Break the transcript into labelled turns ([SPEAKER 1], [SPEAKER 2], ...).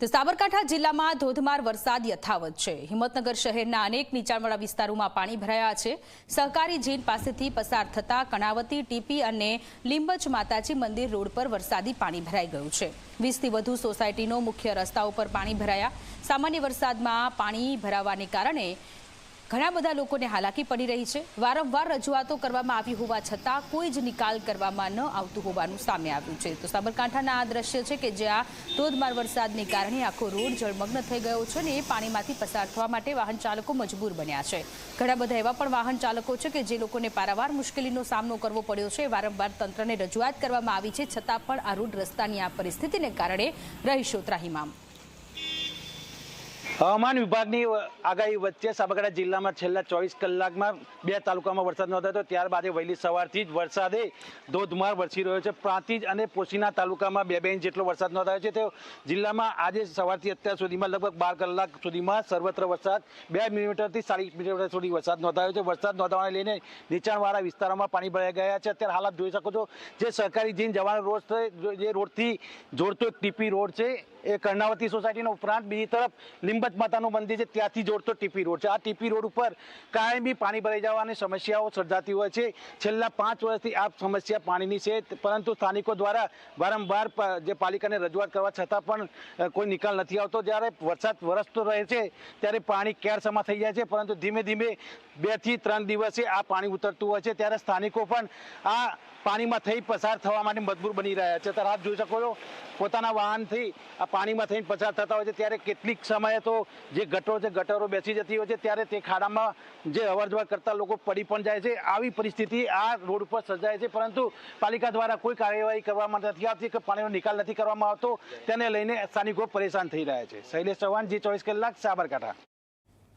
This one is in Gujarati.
[SPEAKER 1] તો સાબરકાંઠા જિલ્લામાં ધોધમાર વરસાદ યથાવત છે. હિંમતનગર શહેરના અનેક નીચાણવાળા વિસ્તારોમાં પાણી ભરાયા છે. સહકારી જીન પાસેથી પસાર થતા કણાવતી, ટીપી અને લીંબચ માતાજી મંદિર રોડ પર વરસાદી પાણી ભરાઈ ગયું છે. વીસથી વધુ સોસાયટીનો મુખ્ય રસ્તાઓ પર પાણી ભરાયા. સામાન્ય વરસાદમાં પાણી ભરાવાને કારણે ઘણા બધા લોકોને હાલાકી પડી રહી છે. વારંવાર રજૂઆતો કરવામાં આવી હોવા છતાં કોઈ જ નિકાલ કરવામાં ન આવતું હોવાનું સામે આવ્યું છે. તો સાબરકાંઠાના આ દ્રશ્ય છે કે જ્યાં ધોધમાર વરસાદને કારણે આખો રોડ જળમગ્ન થઈ ગયો છે અને એ પાણીમાંથી પસાર થવા માટે વાહન ચાલકો મજબૂર બન્યા છે. ઘણા બધા એવા પણ વાહન ચાલકો છે કે જે લોકોને પારાવાર મુશ્કેલીનો સામનો કરવો પડ્યો છે. વારંવાર તંત્રને રજૂઆત કરવામાં આવી છે. છતાં પણ આ રોડ રસ્તાની આ પરિસ્થિતિને કારણે રહીશો ત્રાહિમામ.
[SPEAKER 2] હવામાન વિભાગની આગાહી વચ્ચે સાબરકાંઠા જિલ્લામાં છેલ્લા ચોવીસ કલાકમાં બે તાલુકામાં વરસાદ નોંધાયો હતો. ત્યારબાદ વહેલી સવારથી જ વરસાદે ધોધમાર વરસી રહ્યો છે. પ્રાંતિજ અને પોશીના તાલુકામાં બે બે ઇંચ જેટલો વરસાદ નોંધાયો છે. તે જિલ્લામાં આજે સવારથી અત્યાર સુધીમાં લગભગ બાર કલાક સુધીમાં સર્વત્ર વરસાદ, બે મિલીમીટરથી સાડી મિલીમીટર સુધી વરસાદ નોંધાયો છે. વરસાદ નોંધાવાને લઈને નીચાણવાળા વિસ્તારોમાં પાણી ભરાઈ ગયા છે. અત્યારે હાલત જોઈ શકો છો, જે સરકારી જીન જવાનો રોડ છે, જે રોડથી જોડતો એક ટીપી રોડ છે એ કર્ણાવતી સોસાયટીનો ઉપરાંત બીજી તરફ લીંબત માતાનું મંદિર છે, ત્યાંથી જોડતો ટીપી રોડ છે. આ ટીપી રોડ ઉપર કાયમી પાણી ભરાઈ જવાની સમસ્યાઓ સર્જાતી હોય છે. છેલ્લા પાંચ વર્ષથી આ સમસ્યા પાણીની છે, પરંતુ સ્થાનિકો દ્વારા વારંવાર જે પાલિકાને રજૂઆત કરવા છતાં પણ કોઈ નિકાલ નથી આવતો. જ્યારે વરસાદ વરસતો રહે છે, ત્યારે પાણી કેરસમા થઈ જાય છે, પરંતુ ધીમે ધીમે બેથી ત્રણ દિવસે આ પાણી ઉતરતું હોય છે. ત્યારે સ્થાનિકો પણ આ પાણીમાં થઈ પસાર થવા માટે મજબૂર બની રહ્યા છે. ત્યારે આપ જોઈ શકો છો, પોતાના વાહનથી આ પાણીમાં થઈને પસાર થતા હોય છે, ત્યારે કેટલીક સમયે તો જે ગટરો છે, ગટરો બેસી જતી હોય છે, ત્યારે તે ખાડામાં જે અવરજવર કરતા લોકો પડી પણ જાય છે. આવી પરિસ્થિતિ આ રોડ ઉપર સર્જાય છે, પરંતુ પાલિકા દ્વારા કોઈ કાર્યવાહી કરવામાં નથી આવતી કે પાણીનો નિકાલ નથી કરવામાં આવતો. તેને લઈને સ્થાનિકો પરેશાન થઈ રહ્યા છે. શૈલેષ ચૌહાણ, જે ચોવીસ કલાક, સાબરકાંઠા.